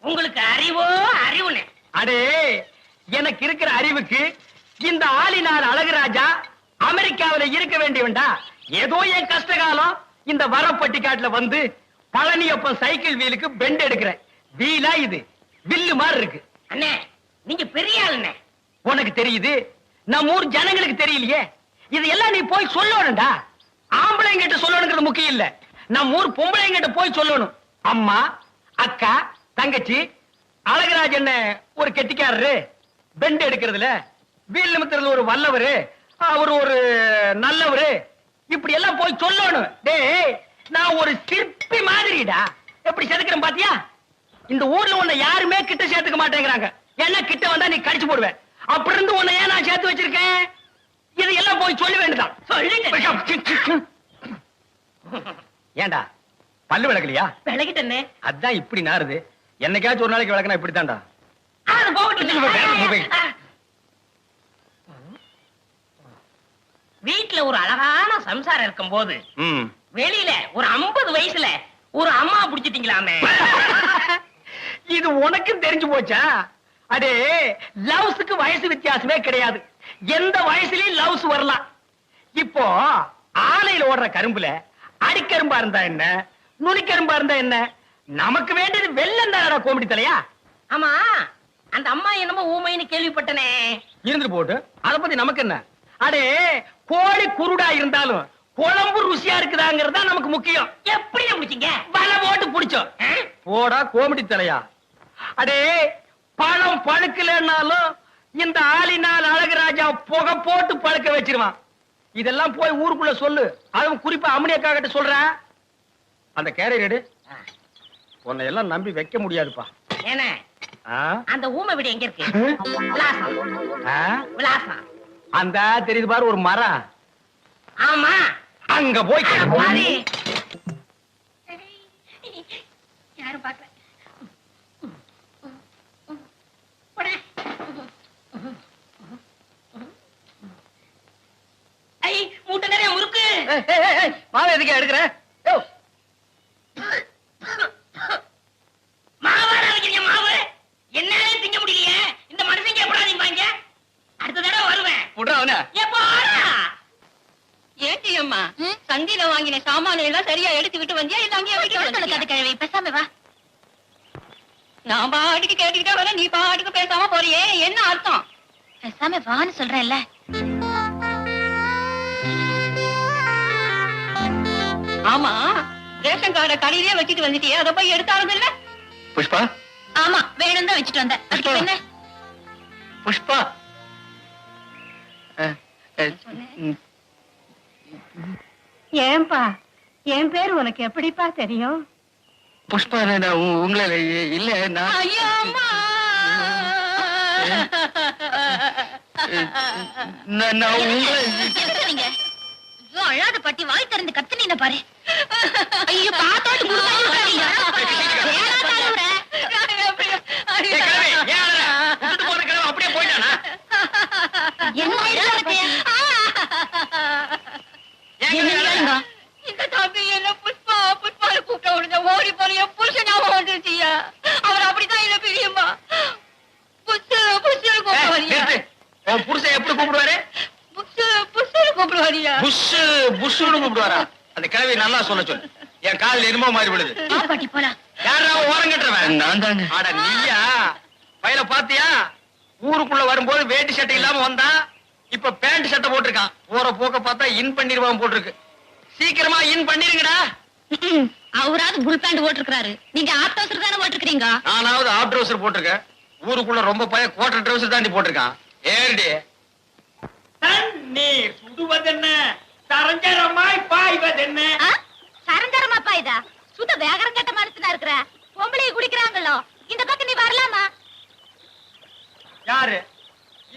உங்களுக்கு அறிவோ அறிவுனே அடே எனக்கு இருக்கிற அறிவுக்கு இந்த ஆளினார் அழகுராஜா அமெரிக்காவில இருக்க வேண்டியவன்டா. ஏதோ என் கஷ்ட காலம் இந்த வரப்பட்டிக்காட்டுல வந்து பழனியப்பன் சைக்கிள் வீலுக்கு பெண்ட் எடுக்கிறேன். வீலா இது. வில்லு மாதிரி இருக்கு. அண்ணே நீங்க பெரிய ஆளுண்ணே. உனக்கு தெரியுது? நம்ம ஊர் ஜனங்களுக்கு தெரியலையே. இது எல்லாம் நீ போய் சொல்லணும்டா. ஆம்பளைங்கிட்ட சொல்லணுங்கிறது முக்கியம் இல்ல. நம்ம ஊர் பொம்பளைங்கிட்ட போய் சொல்லணும். அம்மா அக்கா தங்கச்சி அழகராஜ் என்ன ஒரு கெட்டிக்காரரு? பெண்ட் எடுக்கிறதுல வீல் நிமித்துறதுல ஒரு வல்லவரு அவர் ஒரு நல்லவரு. இப்படி எல்லாம் போய் சொல்லணும். டேய் நான் ஒரு சிற்பி மாதிரிடா. எப்படி செதுக்கிறேன் பாத்தியா? இந்த ஊர்ல உன்னை யாருமே கிட்ட சேர்த்துக்க மாட்டேங்கிறாங்க. என்ன கிட்ட வந்தா நீ கடிச்சு போடுவேன். அப்படி இருந்து உன்னை ஏன் நான் சேர்த்து வச்சிருக்கேன்? இதையெல்லாம் போய் சொல்ல வேண்டியதான் சொல்லுங்க. ஏண்டா? பல்லு விளக்கலையா? விலகிட்டண்ணே அதான் இப்படி நாறுது. என்னைக்காச்சும் ஒரு நாளைக்கு விளக்குனா போய். வீட்டுல ஒரு அழகான சம்சாரம் இருக்கும் போது வெளியில ஒரு 50 வயசுல ஒரு அம்மா புடிச்சிட்டீங்களாமே. இது உனக்கும் தெரிஞ்சு போச்சா? அடே லவ்ஸுக்கு வயசு வித்தியாசமே கிடையாது. எந்த வயசுலயும் லவ்ஸ் வரலாம். இப்போ ஆலையில ஓடுற கரும்புல அடிக்கரும்பா இருந்தா என்ன? நுனிக்கரும்பா இருந்தா என்ன? நமக்கு வேண்டியது வெள்ளம் தானடா கோமடி தலையா? ஆமா அந்த அம்மா என்னமோ ஊமைன்னு கேள்விப்பட்டனே. இருந்துட்டு போட்டு அத பத்தி நமக்கு என்ன? அடே கோழி குருடா இருந்தாலும் குழம்பு ருசியா இருக்குதாங்கிறது தான் நமக்கு முக்கியம். எப்படி முடிச்சீங்க? வலை போட்டு புடிச்சோம்? போடா கோமடி தலையா. அடே பழம் பழுக்கலன்னாலும் இந்த ஆளினால் அழகுராஜா புகை போட்டு பழுக்க வச்சிருவான். இதெல்லாம் போய் ஊருக்குள்ள சொல்லு. அதுவும் குறிப்பா அம்மனியக்கா கிட்ட சொல்றேன். அந்த கேரியர் எடு. உன்னை எல்லாம் நம்பி வைக்க முடியாதுப்பா. ஏனே? அந்த ஊமை வீடு எங்க இருக்கு? விலாசம். அந்த தெரியுது பாரு ஒரு மரம். ஆமா. அங்க போய். யாரும். ஐ மூட்டை நிறைய முறுக்கு. மாவை எதுக்கு எடுக்கிற யோ, மாவாடா வைக்கிறீங்க மாவு என்னாலே திங்க முடியலையே இந்த மனுஷங்க எப்படா நீங்க அடுத்த தடவை வருவேன் விட்றா அவனை. எப்போ வாடா? ஏண்டி அம்மா சந்தையில வாங்கின சாமான எல்லாம் சரியா எடுத்துக்கிட்டு வந்தியா? இல்ல அங்கேயே அது கிழவி பேசாம வா. நான் பாட்டுக்கு கேட்டுக்கிட்டே வரேன் நீ பாட்டுக்கு பேசாம போறியே. என்ன அர்த்தம்? பேசாம வான்னு சொல்றேன்ல. ஆமா ரேஷன் கார்டை கடையிலே வச்சுட்டு வந்துட்டியே. அதை போய் எடுத்தாலும் இல்ல? புஷ்பா? ஆமா வேணும் தான் வச்சுட்டு வந்தேன். அதுக்கு என்ன புஷ்பா? ம், ஏன்பா? என் பேர் உனக்கு எப்படிப்பா தெரியும்? புஷ்பா உங்களை இல்ல நான் ஐயோ அம்மா! நான் நான் உங்களை அழாத பாட்டி வாய் திறந்து கத்துனீங்க பாரு. ஐயோ புஷ்னு கூப்பிடுவாரா? அந்த கிழவி நல்லா சொல்ல சொல்லு. என் காதுல என்னமோ மாறி விடுது வா பாட்டி போலாம் யாரா ஓரம் கட்டுறவன்? நான் தாங்க அட நீயா? பையல பாத்தியா? ஊருக்குள்ள வரும்போது வேட்டி சட்டை இல்லாம வந்தான் இப்ப பேண்ட் சட்டை போட்டிருக்கான். போற போக்க பார்த்தா இன் பண்ணிருவான் போட்டிருக்கு. சீக்கிரமா இன் பண்ணிருங்கடா. அவராவது புல் பேண்ட் ஓட்டிருக்காரு நீங்க ஆட்டோசர் தானே ஓட்டிருக்கீங்க நானாவது ஆப் ட்ரௌசர் போட்டிருக்கேன். ஊருக்குள்ள ரொம்ப பய குவார்டர் ட்ரௌசர் தாண்டி போட்டிருக்கான். ஏறிடி. தண்ணீர் சுடுவதென்ன? தரஞ்சரமாய் பாய்வதென்ன? சரஞ்சரமாப்பா இதா சுத்த வேகரம் கட்ட மனுஷனா இருக்கிற? பொம்பளை குடிக்கிறாங்களோ? இந்த பக்கம் நீ வரலாமா? யாரு?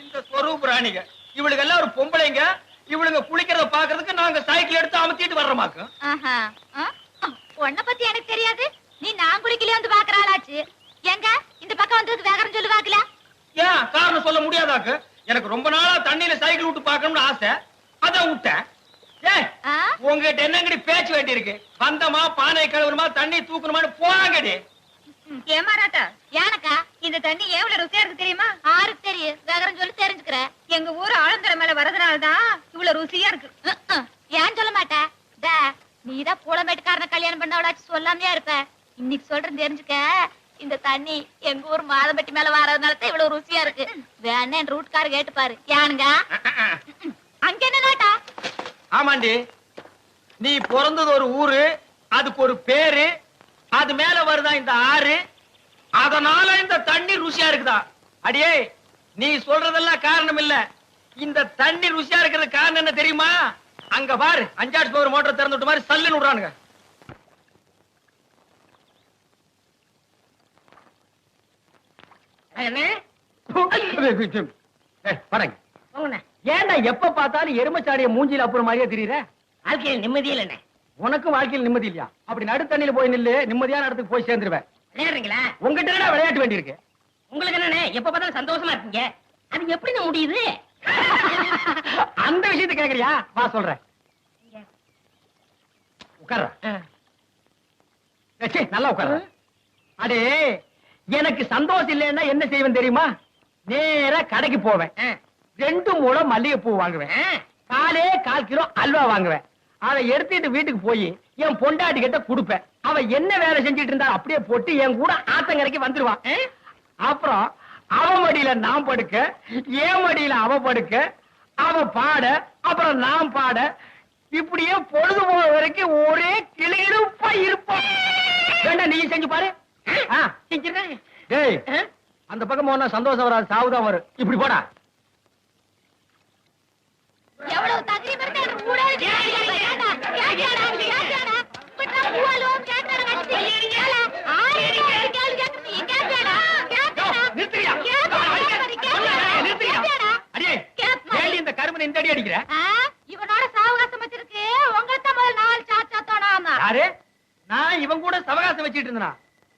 இந்த ஸ்வரூப் ராணிங்க இவளுக்கு எல்லாம் ஒரு பொம்பளைங்க. இவளுங்க குளிக்கிறத பாக்குறதுக்கு நாங்க சைக்கிள் எடுத்து அமுத்திட்டு வர்றோமாக்கு? உன்னை பத்தி எனக்கு தெரியாது. நீ நான் குடிக்கலையே வந்து பாக்குறாளாச்சு எங்க இந்த பக்கம் வந்ததுக்கு வேகரம் சொல்லு பாக்கல ஏன்? காரணம் சொல்ல முடியாதாக்கு? எனக்கு ரொம்ப நாளா தண்ணியில சைக்கிள் விட்டு பார்க்கணும்னு ஆசை. அதான் விட்டேன்? உங்ககிட்ட என்னங்கடி பேச்சு வேண்டி இருக்கு? வந்தமா பானை கழுவுறமா தண்ணி தூக்கணுமான்னு போறாங்கடி ஏமாறாட்டா ஏனக்கா இந்த தண்ணி எவ்வளவு ருசியா இருக்கு தெரியுமா? ஆருக்கு தெரியும் வேகரம் சொல்லி தெரிஞ்சுக்கிற எங்க ஊர் ஆழந்தர மேல வரதுனாலதான் இவ்வளவு ருசியா இருக்கு. ஏன் சொல்ல மாட்ட? டே நீதான் பூலமேட்டுக்காரன கல்யாணம் பண்ணவளாச்சு சொல்லாமையா இருப்ப. இன்னைக்கு சொல்றேன் தெரிஞ்சுக்க. இந்த தண்ணி எங்க ஊர் மாதம்பட்டி மேல வரதுனால தான் இவ்வளவு ருசியா இருக்கு. வேணா என் ரூட்கார கேட்டு பாரு ஏனுங்க அங்க என்ன ஆமாண்டி. நீ பிறந்தது ஒரு ஊரு அதுக்கு ஒரு பேரு அது மேல வருதா இந்த ஆறு? அதனால இந்த தண்ணி ருசியா இருக்குதா? அடியே நீ சொல்றதெல்லாம் காரணம் இல்ல இந்த தண்ணி ருசியா இருக்கிறது காரணம் என்ன தெரியுமா? அங்க பாரு அஞ்சாடு பவர் மோட்டர் திறந்து விட்ட மாதிரி சல்லுன்னு விடுறானுங்க. அண்ணே. ஏன்டா எப்ப பார்த்தாலும் எருமச்சாடிய மூஞ்சில அப்புறம் மாதிரியே தெரியுற? வாழ்க்கையில் நிம்மதி இல்லைண்ணே. உனக்கும் வாழ்க்கையில் நிம்மதி இல்லையா? அப்படி நடுத்தண்ணில போய் நில்லு நிம்மதியான இடத்துக்கு போய் சேர்ந்துருவேன். விளையாடுறீங்களா? உங்ககிட்ட விளையாட்டு வேண்டியிருக்கு? உங்களுக்கு என்னண்ணே எப்ப பார்த்தாலும் சந்தோஷமா இருக்கீங்க? அது எப்படிண்ணே முடியுது? அந்த விஷயத்தை கேக்குறியா? வா சொல்றேன். உட்கார்ற. நல்லா உட்கார்ற. அடே எனக்கு சந்தோஷம் இல்லைன்னா என்ன செய்வேன் தெரியுமா? நேரா கடைக்கு போவேன். ரெண்டு மூலம் மல்லிகைப்பூ வாங்குவேன். காலே கால் கிலோ அல்வா வாங்குவேன். அதை எடுத்துட்டு வீட்டுக்கு போய் என் பொண்டாட்டி கிட்ட கொடுப்பேன். அவ என்ன வேலை செஞ்சுட்டு இருந்தா அப்படியே போட்டு என் கூட ஆத்தங்கரைக்கு வந்துருவான்? அப்புறம் அவ மடியில நான் படுக்க என் மடியில அவ படுக்க அவ பாட அப்புறம் நான் பாட இப்படியே பொழுது போக வரைக்கும் ஒரே கிளியிருப்பா இருப்போம் வேண்டாம் நீ செஞ்சு பாரு. ஆ, செஞ்சிடுறேன் டேய்? அந்த பக்கம் போனா சந்தோஷம் வராது சாவுதான் வரும். இப்படி போடா எவ்வளவு தகுதி இருந்தா எனக்கு ஊரே கேட்டாடா கேட்டாடா கேட்டாடா இப்ப பூவாலும் கேட்டாடா கட்டி கேளா ஆயிரம் கேள்வி கேட்டு நீ கேட்டாடா கேட்டாடா நிறுத்துறியா? நிறுத்துறியா? அடியே, ஏண்டி இந்த கருமனை இந்த அடி அடிக்கிற? இவனோட சாவகாசம் வச்சிருக்கு. உங்களுக்கு முதல் நாலு சாச்சா தோணாமா யாரு? நான் இவன் கூட சவகாசம் வச்சிட்டு இருந்தா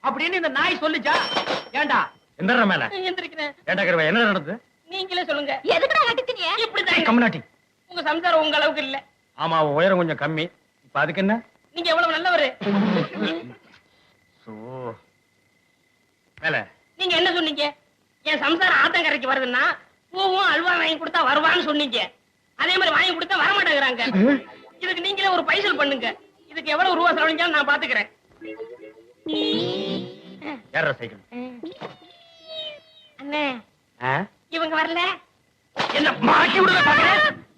அப்படின்னு இந்த நாய் சொல்லுச்சா? ஏண்டா? எந்த மேல. எந்திரிக்கிறேன் ஏண்டா கருவா என்ன நடந்தது? நீங்களே சொல்லுங்க. எதுக்குடா கட்டிச்சினிய இப்படிதான் கம்னாட்டி உங்க சம்சாரம் உங்க அளவுக்கு இல்ல. ஆமா உயரம் கொஞ்சம் கம்மி. இப்ப அதுக்கு என்ன? நீங்க எவ்வளவு நல்லவரு? சோ நீங்க என்ன சொன்னீங்க? என் சம்சாரம் ஆத்தங்கரைக்கு வருதுன்னா பூவும் அல்வா வாங்கி கொடுத்தா வருவான்னு சொன்னீங்க. அதே மாதிரி வாங்கி கொடுத்தா வர மாட்டேங்கிறாங்க இதுக்கு நீங்களே ஒரு பைசல் பண்ணுங்க. இதுக்கு எவ்வளவு ரூபா செலவழிஞ்சாலும் நான் பாத்துக்கிறேன். சைக்கிள். அண்ணே. ஆ? இவங்க வரல. என்ன மாட்டி விடுற பாக்குறேன்.